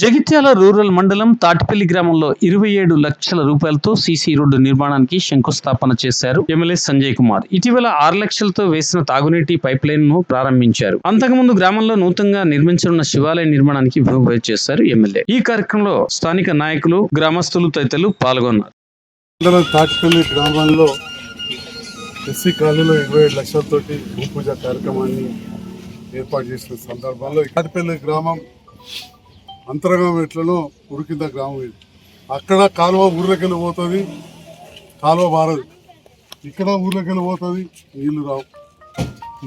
Jagtial rural మండలం తాటిపల్లి గ్రామంలో ఇరవై ఏడు లక్షల రూపాయలతో సీసీ రోడ్డు నిర్మాణానికి శంకుస్థాపన చేశారు ఎమ్మెల్యే సంజయ్ కుమార్. ఇటీవల ఆరు లక్షలతో వేసిన తాగునీటి పైప్ లైన్ను ప్రారంభించారు. అంతకుముందు గ్రామంలో నూతనంగా నిర్మించనున్న శివాలయ నిర్మాణానికి భూమి చేశారు ఎమ్మెల్యే. ఈ కార్యక్రమంలో స్థానిక నాయకులు గ్రామస్తులు తదితరులు పాల్గొన్నారు. తాటిపల్లి గ్రామంలో ఎస్సీ కాలనీలో ఇరవై ఏడు లక్షలతోటి భూ పూజ కార్యక్రమాన్ని ఏర్పాటు చేసిన సందర్భంలో తాటిపల్లి గ్రామం అంతరంగం ఎట్లనో ఉరికింద గ్రామం ఇది. అక్కడ కాలువ ఊర్లోకెళ్ళి పోతుంది కాలువ బారదు. ఇక్కడ ఊర్లోకెళ్ళి పోతుంది నీళ్ళు రావు.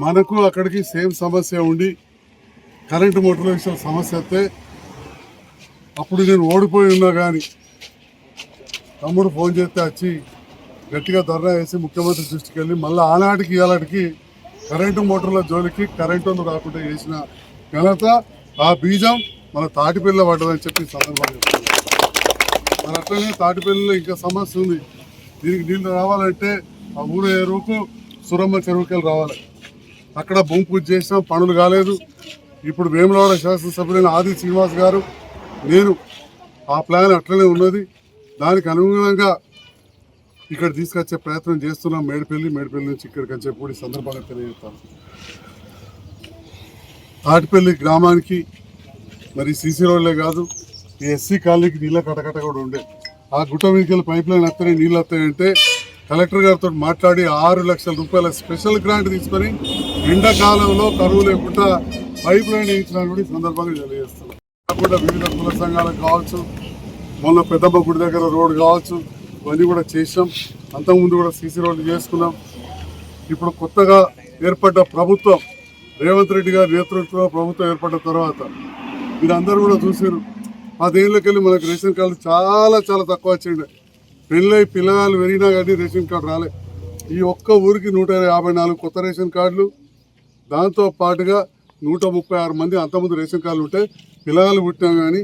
మనకు అక్కడికి సేమ్ సమస్య ఉండి కరెంటు మోటార్ల విషయం సమస్య వస్తే అప్పుడు నేను ఓడిపోయి ఉన్నా కానీ తమ్ముడు ఫోన్ చేస్తే వచ్చి గట్టిగా ధర్నా వేసి ముఖ్యమంత్రి దృష్టికి వెళ్ళి మళ్ళీ ఆనాటికి ఇలాంటికి కరెంటు మోటార్ల జోలికి కరెంటు రాకుండా చేసిన ఘనత ఆ బీజం మన తాటిపిల్ల పడ్డదని చెప్పి సందర్భంగా మరి అట్లనే తాటిపిల్లలో ఇంకా సమస్య ఉంది. దీనికి నీళ్ళు రావాలంటే ఆ ఊరు ఎరువుకు సురమ్మ చెరువుకెళ్ళి రావాలి. అక్కడ భూమి పూజ చేసినాం పనులు కాలేదు. ఇప్పుడు వేములవాడ శాసనసభ్యులైన ఆది శ్రీనివాస్ గారు నేను ఆ ప్లాన్ అట్లనే ఉన్నది. దానికి అనుగుణంగా ఇక్కడ తీసుకొచ్చే ప్రయత్నం చేస్తున్నాం. మేడిపల్లి మేడిపల్లి నుంచి ఇక్కడికి వచ్చే కూడా ఈ సందర్భంగా తెలియజేస్తాను. తాటిపల్లి గ్రామానికి మరి సీసీ రోడ్లే కాదు ఈ ఎస్సీ కాలనీకి నీళ్ళ కటకట కూడా ఉండే. ఆ గుట్ట మీదకి పైప్ లైన్ వస్తాయి నీళ్ళు వస్తాయంటే కలెక్టర్ గారితో మాట్లాడి ఆరు లక్షల రూపాయల స్పెషల్ గ్రాంట్ తీసుకొని ఎండాకాలంలో కరువు లేకుండా పైప్ లైన్ వేయించిన కూడా ఈ సందర్భంగా తెలియజేస్తున్నాం. కాకుండా వివిధ కుల సంఘాలకు కావచ్చు మొన్న పెద్దమ్మ గుడి దగ్గర రోడ్ కావచ్చు ఇవన్నీ కూడా చేసాం అంతకుముందు కూడా సీసీ రోడ్లు చేసుకున్నాం. ఇప్పుడు కొత్తగా ఏర్పడ్డ ప్రభుత్వం రేవంత్ రెడ్డి గారి నేతృత్వంలో ప్రభుత్వం ఏర్పడ్డ తర్వాత మీరందరూ కూడా చూసారు పదేళ్ళకెళ్ళి మనకు రేషన్ కార్డు చాలా చాలా తక్కువ వచ్చిండే పెళ్ళై పిల్లగాళ్ళు పెరిగినా కానీ రేషన్ కార్డు రాలే. ఈ ఒక్క ఊరికి నూట యాభై నాలుగు కొత్త రేషన్ కార్డులు. దాంతో పాటుగా నూట ముప్పై ఆరు మంది అంతకుముందు రేషన్ కార్డులు ఉంటే పిల్లగాళ్ళు పుట్టినా కానీ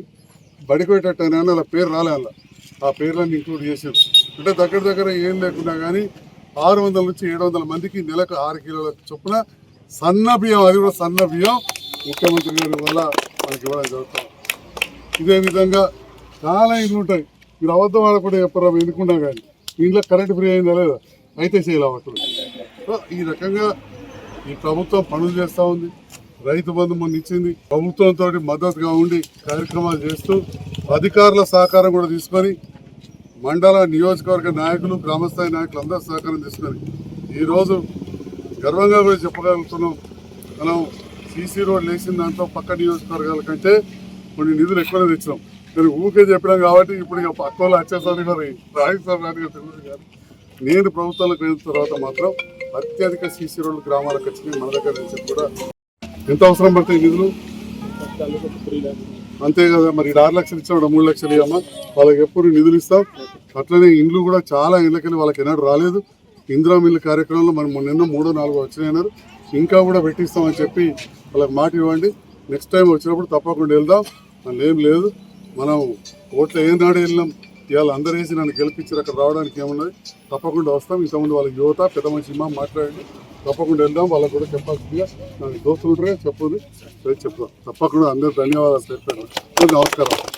బడికి పెట్టట్టని అలా పేరు రాలే అలా. ఆ పేర్లన్నీ ఇంక్లూడ్ చేశారు. అంటే దగ్గర దగ్గర ఏం లేకున్నా కానీ ఆరు వందల నుంచి ఏడు వందల మందికి నెలకు ఆరు కిలోల చొప్పున సన్న బియ్యం అది కూడా సన్న బియ్యం ముఖ్యమంత్రి గారి వల్ల మనకి ఇవ్వడం జరుగుతుంది. ఇదే విధంగా చాలా ఇండ్లు ఉంటాయి. మీరు అబద్ధం ఆడకుండా చెప్పరా ఎందుకున్నా కానీ. మీ ఇంట్లో కరెంట్ ఫ్రీ అయిందా లేదా? అయితే చేయలేవట్టు సో ఈ రకంగా ఈ ప్రభుత్వం పనులు చేస్తూ ఉంది. రైతు బంధు మొన్న ఇచ్చింది. ప్రభుత్వంతో మద్దతుగా ఉండి కార్యక్రమాలు చేస్తూ అధికారుల సహకారం కూడా తీసుకొని మండల నియోజకవర్గ నాయకులు గ్రామస్థాయి నాయకులు అందరూ సహకారం తీసుకొని ఈరోజు గర్వంగా కూడా చెప్పగలుగుతున్నాం. మనం సీసీ రోడ్ వేసిన దాంట్లో పక్క నియోజకవర్గాల కంటే కొన్ని నిధులు ఎక్కువనే తెచ్చినాం. నేను ఊరికే చెప్పినాం కాబట్టి ఇప్పుడు ఇక పక్క వాళ్ళు వచ్చేసరికి మరి రాజస్థాన్ రాజుగా తెలియదు కానీ నేను ప్రభుత్వంలోకి వెళ్ళిన తర్వాత మాత్రం అత్యధిక సీసీ రోడ్లు గ్రామాలకు వచ్చినాయి. మన దగ్గర నుంచి కూడా ఎంత అవసరం పడతాయి నిధులు? అంతే కదా మరి ఆరు లక్షలు ఇచ్చాం మూడు లక్షలు ఇవ్వమా వాళ్ళకి ఎప్పుడు నిధులు ఇస్తాం? అట్లనే ఇండ్లు కూడా చాలా ఇళ్ళకెళ్ళి వాళ్ళకి ఎన్నడూ రాలేదు. ఇందిరా మిల్లు కార్యక్రమంలో మనం నిన్న మూడో నాలుగో వచ్చినాయన్నారు ఇంకా కూడా పెట్టిస్తామని చెప్పి వాళ్ళకి మాట ఇవ్వండి. నెక్స్ట్ టైం వచ్చినప్పుడు తప్పకుండా వెళ్దాం. మళ్ళీ ఏం లేదు. మనం ఓట్లు ఏం నాడు వెళ్ళినాం. ఇవాళ అందరూ వేసి నన్ను గెలిపించారు. అక్కడ రావడానికి ఏమున్నది? తప్పకుండా వస్తాం. ఇంతకుముందు వాళ్ళ యువత పెద్ద మనిషి మా మాట్లాడండి. తప్పకుండా వెళ్దాం. వాళ్ళకి కూడా చెప్పాల్సిందిగా నాకు దోస్తులు ఉంటారు చెప్పండి చెప్తాం. తప్పకుండా అందరూ ధన్యవాదాలు చెప్పాను నమస్కారం.